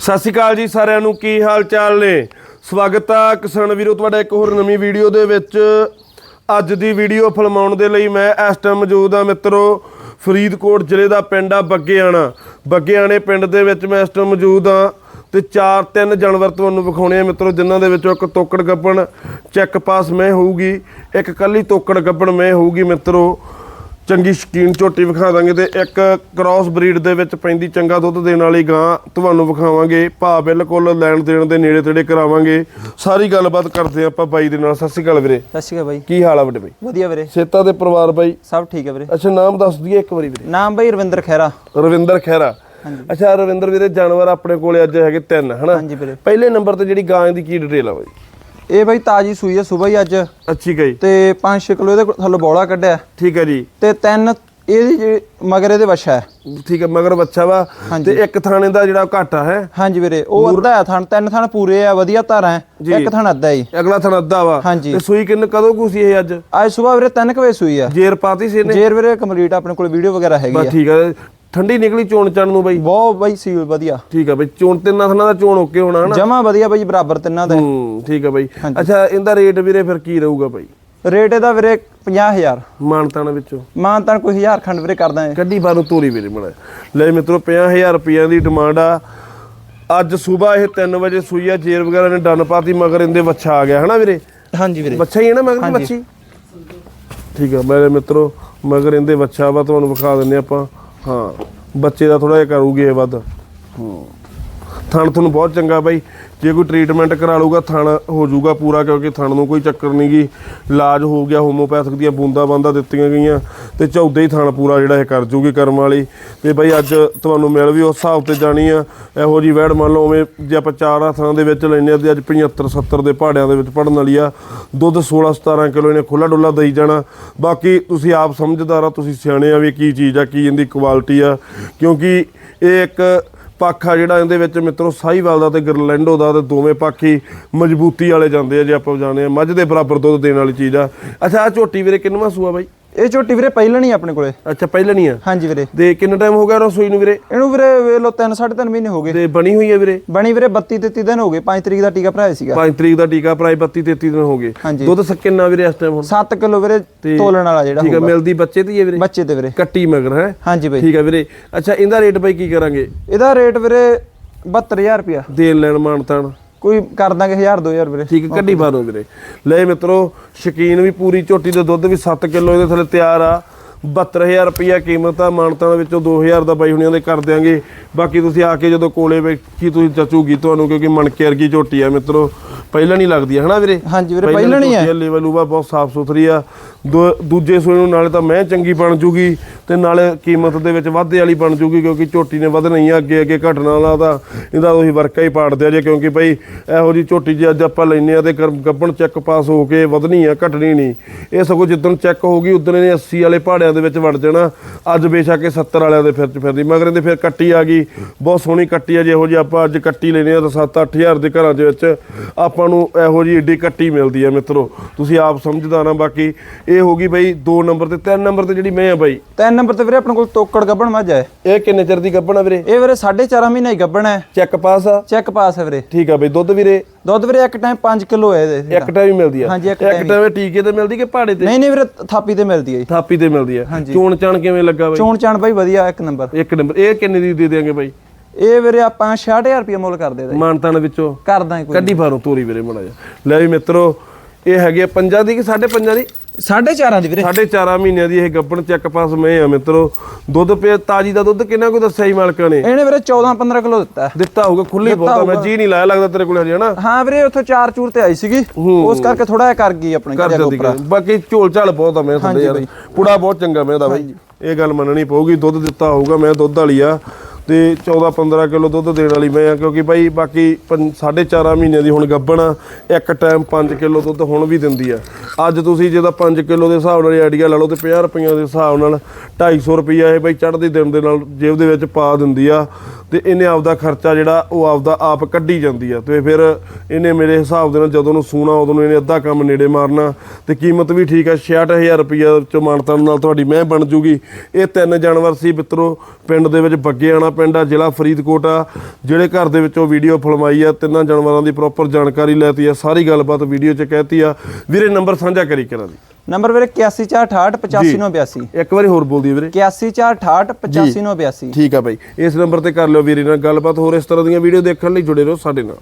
ਸਤਿ ਸ਼੍ਰੀ ਅਕਾਲ ਜੀ ਸਾਰਿਆਂ ਨੂੰ, ਕੀ ਹਾਲ ਚਾਲ ਨੇ? ਸਵਾਗਤ ਆ ਕਿਸਾਨ ਵੀਰੋ, ਤੁਹਾਡਾ ਇੱਕ ਹੋਰ ਨਵੀਂ ਵੀਡੀਓ ਦੇ ਵਿੱਚ। ਅੱਜ ਦੀ ਵੀਡੀਓ ਫਿਲਮਾਉਣ ਦੇ ਲਈ ਮੈਂ ਇਸ ਟਾਈਮ ਮੌਜੂਦ ਆ ਮਿੱਤਰੋ, ਫਰੀਦਕੋਟ ਜ਼ਿਲ੍ਹੇ ਦਾ ਪਿੰਡ ਆ ਬੱਗੇਆਣਾ। ਬੱਗੇਆਣੇ ਪਿੰਡ ਦੇ ਵਿੱਚ ਮੈਂ ਇਸ ਟਾਈਮ ਮੌਜੂਦ ਆ ਤੇ ਚਾਰ ਤਿੰਨ ਜਾਨਵਰ ਤੁਹਾਨੂੰ ਵਿਖਾਉਣੇ ਆ ਮਿੱਤਰੋ, ਜਿਨ੍ਹਾਂ ਦੇ ਵਿੱਚੋਂ ਇੱਕ ਤੋਕੜ ਗੱਬਣ ਚੈੱਕ ਪਾਸ ਮੈਂ ਹੋਊਗੀ, ਇੱਕ ਕੱਲੀ ਤੋਕੜ ਗੱਬਣ ਮੈਂ ਹੋਊਗੀ ਮਿੱਤਰੋ। ਚੰਗੀ ਸ਼ਕੀਨ ਝੋਟੀ ਵਿਖਾ ਦਾਂਗੇ ਤੇ ਇੱਕ ਕ੍ਰਾਸ ਬਰੀਡ ਦੇ ਵਿੱਚ ਪੈਂਦੀ ਚੰਗਾ ਦੁੱਧ ਦੇਣ ਵਾਲੀ ਗਾਂ ਤੁਹਾਨੂੰ ਵਿਖਾਵਾਂਗੇ ਭਾ ਬਿਲਕੁਲ ਲੈਣ ਦੇਣ ਦੇ ਨੇੜੇ ਤੇੜੇ ਕਰਾਵਾਂਗੇ। ਸਾਰੀ ਗੱਲਬਾਤ ਕਰਦੇ ਆਪਾਂ ਬਾਈ ਦੇ ਨਾਲ। ਸਤਿ ਸ਼੍ਰੀ ਅਕਾਲ ਵੀਰੇ। ਸਤਿ ਸ਼੍ਰੀ ਅਕਾਲ ਬਾਈ। ਕੀ ਹਾਲ ਆ ਵੱਡੇ ਬਾਈ? ਵਧੀਆ ਵੀਰੇ। ਸੇਤਾ ਦੇ ਪਰਿਵਾਰ ਬਾਈ? ਸਭ ਠੀਕ ਹੈ ਵੀਰੇ। ਅੱਛਾ ਨਾਮ ਦੱਸ ਦਈਏ ਇੱਕ ਵਾਰੀ ਵੀਰੇ। ਨਾਮ ਬਾਈ ਰਵਿੰਦਰ ਖਹਿਰਾ। ਰਵਿੰਦਰ ਖਹਿਰਾ। ਅੱਛਾ ਰਵਿੰਦਰ ਵੀਰੇ ਜਾਨਵਰ ਆਪਣੇ ਕੋਲੇ ਅੱਜ ਹੈਗੇ ਤਿੰਨ ਹਨਾ? ਪਹਿਲੇ ਨੰਬਰ ਤੇ ਜਿਹੜੀ ਗਾਂ ਦੀ ਕੀ ਡਿਟੇਲ ਆ ਬਾਈ? ਇਹ ਬਾਈ ਤਾਜੀ ਸੂਈ ਹੈ ਸਵੇਰ ਹੀ ਅੱਜ। ਅੱਛੀ ਗਈ। ਤੇ 5-6 ਕਿਲੋ ਇਹਦੇ ਥੱਲੇ ਬੋਲਾ ਕੱਢਿਆ। ਠੀਕ ਹੈ ਜੀ। ਤੇ ਤਿੰਨ ਇਹਦੀ ਮਗਰ ਇਹਦੇ ਵੱਛਾ ਹੈ। ਠੀਕ ਹੈ ਮਗਰ ਬੱਚਾ ਵਾ। ਤੇ ਇੱਕ ਥਾਣੇ ਦਾ ਜਿਹੜਾ ਘਾਟਾ ਹੈ। ਹਾਂਜੀ ਵੀਰੇ ਉਹ ਅੱਧਾ ਹੈ ਥਣ ਤਿੰਨ ਥਣ ਪੂਰੇ ਆ ਵਧੀਆ ਧਾਰਾਂ ਹੈ। ਇੱਕ ਥਣ ਅੱਧਾ ਹੀ। ਅਗਲਾ ਥਾਣਾ ਅੱਧਾ ਵਾ। ਤੇ ਸੂਈ ਕਿੰਨ ਕਦੋਂ ਕੁ ਸੀ ਇਹ ਅੱਜ? ਅੱਜ ਸਵੇਰ ਵੀਰੇ ਤਿੰਨ ਕੁ ਵਜੇ ਸੂਈ ਆ। ਜੇਰ ਪਾਤੀ ਸੀ ਇਹਨੇ? ਜੇਰ ਵੀਰੇ ਕੰਪਲੀਟ ਆਪਣੇ ਕੋਲ ਵੀਡੀਓ ਵਗੈਰਾ ਹੈਗੀ ਬਸ ਆ। ਠੀਕ ਹੈ ਠੰਡੀ ਨਿਕਲੀ ਚੋਣ ਚਣ ਨੂੰ ਬਾਈ। ਬਹੁਤ ਬਾਈ ਸੀਲ ਵਧੀਆ। ਠੀਕ ਹੈ ਬਾਈ ਚੋਣ ਤਿੰਨਾਂ ਥਾਣਾ ਦਾ ਚੋਣ ਓਕੇ ਹੋਣਾ ਹਨਾ? ਜਮਾ ਵਧੀਆ ਬਾਈ ਬਰਾਬਰ ਤਿੰਨਾਂ ਦਾ। ਹੂੰ ਠੀਕ ਹੈ ਬਾਈ। ਅੱਛਾ ਇਹਦਾ ਰੇਟ ਵੀਰੇ ਫਿਰ ਕੀ ਰਹੂਗਾ ਬਾਈ? ਰੇਟ ਇਹਦਾ ਵੀਰੇ 50000 ਮਾਨਤਾਨ ਵਿੱਚੋਂ? ਮਾਨ ਤਾਂ ਕੋਈ 1000 ਖੰਡ ਵੀਰੇ ਕਰਦਾ ਹੈ ਕੱਢੀ ਬਾਰੂ ਤੋਰੀ ਵੀਰੇ ਬਣਾ ਲੈ ਮਿੱਤਰੋ 50000 ਰੁਪਈਆਂ ਦੀ ਡਿਮਾਂਡ ਆ। ਅੱਜ ਸਵੇਰ ਇਹ 3 ਵਜੇ ਸੂਈ ਆ ਜੇਰ ਵਗੈਰਾ ਨੇ ਡੰਨ ਪਾਤੀ ਮਗਰ ਇਹਦੇ ਵੱਛਾ ਆ ਗਿਆ ਹਨਾ ਵੀਰੇ? ਹਾਂਜੀ ਵੀਰੇ। ਬੱਚਾ ਹੀ ਹੈ ਨਾ ਮਗਰ ਬੱਚੀ ਠੀਕ ਆ ਮੇਰੇ ਮਿੱਤਰੋ ਮਗਰ ਇਹਦੇ ਬੱਚਾ ਵਾ ਤੁਹਾਨੂੰ ਵਿਖਾ ਦਿੰਨੇ ਆਪਾਂ। ਹਾਂ ਬੱਚੇ ਦਾ ਥੋੜਾ ਜਿਹਾ ਕਰੂਗੇ ਇਹ ਵੱਧ। ਹਾਂ। ਥਣ ਤੁਹਾਨੂੰ ਬਹੁਤ ਚੰਗਾ ਬਾਈ। ਜੇ ਕੋਈ ਟ੍ਰੀਟਮੈਂਟ ਕਰਾ ਲੂਗਾ ਥਣ ਹੋ ਜਾਊਗਾ ਪੂਰਾ, ਕਿਉਂਕਿ ਥਣ ਨੂੰ ਕੋਈ ਚੱਕਰ ਨਹੀਂ ਨਹੀਂਗੀ ਇਲਾਜ ਹੋ ਗਿਆ ਹੋਮੋਪੈਥਿਕ ਦੀਆਂ ਬੂੰਦਾਂ ਬਾਂਦਾਂ ਦਿੱਤੀਆਂ ਗਈਆਂ, ਤੇ ਚੌਦੇ ਹੀ ਥਣ ਪੂਰਾ ਜਿਹੜਾ ਇਹ ਕਰ ਜੂਗੀ ਕਰਮ ਵਾਲੀ। ਤੇ ਬਾਈ ਅੱਜ ਤੁਹਾਨੂੰ ਮਿਲ ਵੀ ਉਸ ਹਿਸਾਬ ਤੇ ਜਾਣੀ ਆ। ਇਹੋ ਜੀ ਵੈੜ ਮੰਨ ਲਓ ਉਵੇਂ ਜੇ ਆਪਾਂ ਚਾਰ ਹੱਥਾਂ ਦੇ ਵਿੱਚ ਲੈਨੇ ਆ, ਤੇ ਅੱਜ 75 70 ਦੇ ਪਹਾੜਿਆਂ ਦੇ ਵਿੱਚ ਪੜਨ ਵਾਲੀ ਆ। ਦੁੱਧ 16 17 ਕਿਲੋ ਇਹਨੇ ਖੁੱਲਾ ਡੁੱਲਾ ਦੇਈ ਜਾਣਾ। ਬਾਕੀ ਤੁਸੀਂ ਆਪ ਸਮਝਦਾਰ ਆ, ਤੁਸੀਂ ਸਿਆਣੇ ਆ ਵੀ ਕੀ ਚੀਜ਼ ਆ, ਕੀ ਇਹਦੀ ਕੁਆਲਿਟੀ ਆ। ਕਿਉਂਕਿ ਇਹ ਇੱਕ ਪੱਖ ਆ ਜਿਹੜਾ ਇਹਦੇ ਵਿੱਚ ਮਿੱਤਰੋ ਸਾਈਵਾਲ ਦਾ ਤੇ ਗਰਲੈਂਡੋ ਦਾ ਤੇ ਦੋਵੇਂ ਪੱਖ ਹੀ ਮਜ਼ਬੂਤੀ ਵਾਲੇ ਜਾਂਦੇ ਆ ਜੇ ਆਪਾਂ ਜਾਣੇ ਆ। ਮੱਝ ਦੇ ਬਰਾਬਰ ਦੁੱਧ ਦੇਣ ਵਾਲੀ ਚੀਜ਼ ਆ। ਅੱਛਾ ਆ ਝੋਟੀ ਵੀਰੇ ਕਿੰਨਵਾਂ ਸੂਆ ਬਾਈ? ਇਹ ਝੋਟੀ ਵੀਰੇ ਪਹਿਲਾਂ ਨਹੀਂ ਆਪਣੇ ਕੋਲੇ। ਅੱਛਾ ਪਹਿਲਾਂ ਨਹੀਂ ਆ? ਹਾਂਜੀ ਵੀਰੇ। ਤੇ ਕਿੰਨਾ ਟਾਈਮ ਹੋ ਗਿਆ ਰਸੋਈ ਨੂੰ ਵੀਰੇ? ਇਹਨੂੰ ਵੀਰੇ ਵੇਖ ਲਓ 3 3.5 ਮਹੀਨੇ ਹੋ ਗਏ। ਤੇ ਬਣੀ ਹੋਈ ਹੈ ਵੀਰੇ? ਬਣੀ ਵੀਰੇ 32 33 ਦਿਨ ਹੋ ਗਏ 5 ਤਰੀਕ ਦਾ ਟੀਕਾ ਭਰਾਇਆ ਸੀਗਾ। 5 ਤਰੀਕ ਦਾ ਟੀਕਾ ਪ੍ਰਾਈ 32 33 ਦਿਨ ਹੋ ਗਏ। ਦੁੱਧ ਸ- ਕਿੰਨਾ ਵੀਰੇ ਇਸ ਟਾਈਮ ਹੁਣ? 7 ਕਿਲੋ ਵੀਰੇ ਤੋਲਣ ਵਾਲਾ ਜਿਹੜਾ ਠੀਕ ਹੋਊਗਾ। ਮਿਲਦੀ ਬੱਚੇ ਦੀ ਹੈ ਵੀਰੇ? ਬੱਚੇ ਤੇ ਵੀਰੇ। ਕੱਟੀ ਮਗਰ ਹੈ? ਹਾਂਜੀ ਬਾਈ। ਠੀਕ ਆ ਵੀਰੇ। ਅੱਛਾ ਇਹਦਾ ਰੇਟ ਬਾਈ ਕੀ ਕਰਾਂਗੇ? ਇਹਦਾ ਰੇਟ ਵੀਰੇ 72000 ਰੁਪਿਆ ਦੇਣ ਲੈਣ ਮਾਨਤਾਨ ਕੋਈ ਕਰ ਦਾਂਗੇ 1000 2000 ਵੀਰੇ। ਠੀਕ ਹੈ ਕੱਢੀ ਬਾਰੋ ਵੀਰੇ। ਲੈ ਮਿੱਤਰੋ, ਸ਼ਕੀਨ ਵੀ ਪੂਰੀ, ਝੋਟੀ ਦੇ ਦੁੱਧ ਵੀ 7 ਕਿਲੋ ਇਹਦੇ ਥੱਲੇ ਤਿਆਰ ਆ। 72000 ਰੁਪਈਆ ਕੀਮਤ ਆ, ਮਾਨਤਾਂ ਦੇ ਵਿੱਚੋਂ 2000 ਦਾ ਬਾਈ ਹੁਣਿਆਂ ਦੇ ਕਰ ਦਿਆਂਗੇ। ਬਾਕੀ ਤੁਸੀਂ ਆ ਕੇ ਜਦੋਂ ਕੋਲੇ ਵੇਖੀ, ਤੁਸੀਂ ਜਚੂਗੀ ਤੁਹਾਨੂੰ, ਕਿਉਂਕਿ ਮਣਕੇ ਵਰਗੀ ਝੋਟੀ ਆ ਮਿੱਤਰੋ। ਪਹਿਲਾਂ ਨਹੀਂ ਲੱਗਦੀ ਹੈ ਹਨਾ ਵੀਰੇ? ਹਾਂਜੀ ਵੀਰੇ ਪਹਿਲਾਂ ਨਹੀਂ ਹੈ। ਲੈਵਲ ਉਵਾ ਬਹੁਤ ਸਾਫ਼ ਸੁਥਰੀ ਆ। ਦੂਜੇ ਸੂਏ ਨੂੰ ਨਾਲੇ ਤਾਂ ਮੈਂ ਚੰਗੀ ਬਣ ਜੂਗੀ ਤੇ ਨਾਲੇ ਕੀਮਤ ਦੇ ਵਿੱਚ ਵਾਧੇ ਵਾਲੀ ਬਣ ਜੂਗੀ ਕਿਉਂਕਿ ਝੋਟੀ ਨੇ ਵਧਣਾ ਹੀ ਆ ਅੱਗੇ ਅੱਗੇ ਘਟਣਾ ਵਾਲਾ ਤਾਂ ਇਹਦਾ ਉਹੀ ਵਰਕਾ ਹੀ ਪਾੜਦੇ ਆ ਜੇ ਕਿਉਂਕਿ ਭਾਈ ਇਹੋ ਜੀ ਝੋਟੀ ਜੇ ਅੱਜ ਆਪਾਂ ਲੈਨੇ ਆ ਤੇ ਗੱਭਣ ਚੈੱਕ ਪਾਸ ਹੋ ਕੇ ਵਧਣੀ ਆ ਘਟਣੀ ਨਹੀਂ। ਇਹ ਸਗੋਂ ਜਿੱਦਣ ਚੈੱਕ ਹੋਊਗੀ ਉਦੋਂ ਇਹਨੇ 80 ਵਾਲੇ ਪਹਾੜਿਆਂ ਦੇ ਵਿੱਚ ਵੜ ਜਾਣਾ। ਅੱਜ ਬੇਸ਼ੱਕ ਇਹ 70 ਵਾਲਿਆਂ ਦੇ ਫਿਰ ਚ ਫਿਰਦੀ ਮਗਰ ਇਹਦੇ ਫਿਰ ਕੱਟੀ ਆ ਗਈ। ਬਹੁਤ ਸੋਹਣੀ ਕੱਟੀ ਆ ਜਿਹੋ ਜੀ ਆਪਾਂ ਅੱਜ ਕੱਟੀ ਲੈਨੇ ਆ ਤਾਂ 7-8000 ਦੇ ਘਰਾਂ ਦੇ ਵਿੱਚ। ਆਪਾਂ ਨੂੰ ਇਹੋ ਜੀ ਏਡੀ ਕੱਟੀ ਮਿਲਦੀ ਆ ਮਿੱਤਰੋ। ਤੁਸੀਂ ਆਪ ਸਮਝਦਾਰ ਆ ਬਾਕੀ ਇਹ ਹੋ ਗਈ ਬਈ 2 ਨੰਬਰ ਤੇ 3 ਨੰਬਰ ਤੇ ਜਿਹੜੀ ਮੈਂ ਆ ਬਾਈ। ਤਿੰਨ ਨੰਬਰ ਤੇ ਵੀਰੇ ਆਪਣੇ ਕੋਲ ਤੋਕੜ ਗੱਬਣ ਮੱਝ ਹੈ। ਇਹ ਕਿੰਨੇ ਚਿਰ ਦੀ ਗੱਭਣ ਆ ਵੀਰੇ? ਇਹ ਵੀਰੇ 4.5 ਮਹੀਨੇ ਹੀ ਗੱਬਣ ਹੈ। ਚੈੱਕ ਪਾਸ ਆ? ਚੈੱਕ ਪਾਸ ਹੈ ਵੀਰੇ। ਠੀਕ ਆ ਬਈ ਦੁੱਧ ਵੀਰੇ? ਦੁੱਧ ਵੀਰੇ ਇੱਕ ਟਾਈਮ 5 ਕਿਲੋ ਹੈ ਇਹਦੇ ਇੱਕ ਟਾਈਮ ਹੀ ਮਿਲਦੀ ਆ। ਹਾਂਜੀ, ਇੱਕ ਟਾਈਮ ਇਹ ਟੀਕੇ ਤੇ ਮਿਲਦੀ ਕਿ ਪਹਾੜੇ ਤੇ? ਨਹੀਂ ਨਹੀਂ ਵੀਰੇ ਥਾਪੀ ਤੇ ਮਿਲਦੀ ਹੈ ਜੀ। ਥਾਪੀ ਤੇ ਮਿਲਦੀ ਆ। ਚੋਣ ਚਾਣ ਕਿਵੇਂ ਲੱਗਾ ਬਾਈ? ਚੋਣ ਚਾਣ ਬਾਈ ਵਧੀਆ ਇੱਕ ਨੰਬਰ। ਇੱਕ ਨੰਬਰ। ਇਹ ਕਿੰਨੇ ਦੀ ਦੇ ਦਿਆਂਗੇ ਬਾਈ? ਇਹ ਵੀਰੇ ਆਪਾਂ 66000 ਰੁਪਏ ਮੁੱਲ ਕਰਦੇ ਦਾ ਮਾਨਤਾਨ ਵਿੱਚੋਂ ਕਰਦਾ ਕੋਈ ਕੱਢੀ ਬਾਹਰੋਂ ਤੋਰੀ ਵੀਰੇ ਮੜਾ ਜਾ ਲੈ ਵੀ ਮਿੱਤਰੋ ਇਹ ਹੈਗੇ ਆ ਪੰਜਾਂ ਦੀ ਕਿ ਸਾਢੇ ਪੰਜਾਂ ਦੀ? ਸਾਢੇ ਚਾਰਾਂ ਦੀ ਵੀਰੇ। ਸਾਢੇ ਚਾਰਾਂ ਮਹੀਨਿਆਂ ਦੀ ਇਹ ਗੱਬਣ ਚੈੱਕ ਪਾਸ ਮੈਂ ਆ ਮਿੱਤਰੋ। ਦੁੱਧ ਪਿਆ ਤਾਜੀ ਦਾ ਦੁੱਧ ਕਿੰਨਾ ਕੋਈ ਦੱਸਿਆ ਹੀ ਮਾਲਕਾਂ ਨੇ? ਇਹਨੇ ਵੀਰੇ 14 15 ਕਿਲੋ ਦਿੱਤਾ। ਦਿੱਤਾ ਹੋਊਗਾ ਖੁੱਲੀ ਬਹੁਤ। ਮੈਂ ਜੀ ਨਹੀਂ ਲਾਇਆ ਲੱਗਦਾ ਤੇਰੇ ਕੋਲ ਹਜੇ ਹਨਾ? ਹਾਂ ਵੀਰੇ ਉੱਥੋਂ ਚਾਰ ਚੂਰ ਤੇ ਆਈ ਸੀਗੀ। ਉਸ ਕਰਕੇ ਥੋੜਾ ਜਿਹਾ ਕਰ ਗਈ ਆਪਣੇ ਘਰੇ ਗੱਲ। ਬਾਕੀ ਝੋਲ ਝਾਲ ਬਹੁਤ ਆ ਮੈਂ ਸਾਡੇ ਯਾਰ। ਪੁੜਾ ਬਹੁਤ ਚੰਗਾ ਮੈਂ ਦਾ ਬਾਈ। ਇਹ ਗੱਲ ਮੰਨਣੀ ਪਊਗੀ ਦੁੱਧ ਦਿੱਤਾ ਹੋਊਗਾ ਮੈਂ ਦੁੱਧ ਵਾਲੀ ਆ। ਤੇ 14 15 ਕਿਲੋ ਦੁੱਧ ਦੇਣ ਵਾਲੀ ਮੈਂ ਆ, ਕਿਉਂਕਿ ਬਾਈ ਬਾਕੀ 4.5 ਮਹੀਨਿਆਂ ਦੀ ਹੁਣ ਗੱਬਣ ਆ, ਇੱਕ ਟਾਈਮ 5 ਕਿਲੋ ਦੁੱਧ ਹੁਣ ਵੀ ਦਿੰਦੀ ਆ। ਅੱਜ ਤੁਸੀਂ ਜੇ ਤਾਂ 5 ਕਿਲੋ ਦੇ ਹਿਸਾਬ ਨਾਲ ਆਈਡੀਆ ਲਾ ਲਓ ਤੇ 50 ਰੁਪਈਆਂ ਦੇ ਹਿਸਾਬ ਨਾਲ 250 ਰੁਪਈਆ ਇਹ ਬਾਈ ਚੜ੍ਹਦੀ ਦਿਨ ਦੇ ਨਾਲ ਜੇਬ ਦੇ ਵਿੱਚ ਪਾ ਦਿੰਦੀ ਆ। ਤੇ ਇਹਨੇ ਆਪਦਾ ਖਰਚਾ ਜਿਹੜਾ ਉਹ ਆਪਦਾ ਆਪ ਕੱਢੀ ਜਾਂਦੀ ਆ। ਤੇ ਫਿਰ ਇਹਨੇ ਮੇਰੇ ਹਿਸਾਬ ਦੇ ਨਾਲ ਜਦੋਂ ਨੂੰ ਸੂਣਾ, ਉਦੋਂ ਨੂੰ ਇਹਨੇ ਅੱਧਾ ਕੰਮ ਨੇੜੇ ਮਾਰਨਾ। ਤੇ ਕੀਮਤ ਵੀ ਠੀਕ ਆ 66000 ਰੁਪਈਆ 'ਚੋਂ ਮਾਨਤਨ ਨਾਲ ਤੁਹਾਡੀ ਮੈਂ ਬਣ ਜੂਗੀ। ਇਹ ਤਿੰਨ ਜਾਨਵਰ ਸੀ ਮਿੱਤਰੋ, ਪਿੰਡ ਦੇ ਵਿੱਚ ਬੱਗੇਆਣਾ ਪਿੰਡ ਆ, ਜ਼ਿਲ੍ਹਾ ਫਰੀਦਕੋਟ ਆ। ਜਿਹੜੇ ਘਰ ਦੇ ਵਿੱਚੋਂ ਵੀਡੀਓ ਫਿਲਮਾਈ ਆ, ਤਿੰਨਾਂ ਜਾਨਵਰਾਂ ਦੀ ਪ੍ਰੋਪਰ ਜਾਣਕਾਰੀ ਲੈਤੀ ਆ, ਸਾਰੀ ਗੱਲਬਾਤ ਵੀਡੀਓ 'ਚ ਕਹਿਤੀ ਆ। ਵੀਰੇ, ਨੰਬਰ ਸਾਂਝਾ ਕਰੀ ਕਰਾਂ ਦੀ ਨੰਬਰ ਵੀਰੇ 8148 85982 ਇੱਕ ਵਾਰੀ ਹੋਰ ਬੋਲ ਦਈਏ ਵੀਰੇ। 8148 85982 ਠੀਕ ਆ ਬਾਈ। ਇਸ ਨੰਬਰ ਤੇ ਕਰ ਲਿਓ ਵੀਰੇ ਨਾਲ ਗੱਲਬਾਤ ਹੋਰ ਇਸ ਤਰ੍ਹਾਂ ਦੀਆਂ ਵੀਡੀਓ ਦੇਖਣ ਲਈ ਜੁੜੇ ਰਹੋ ਸਾਡੇ ਨਾਲ।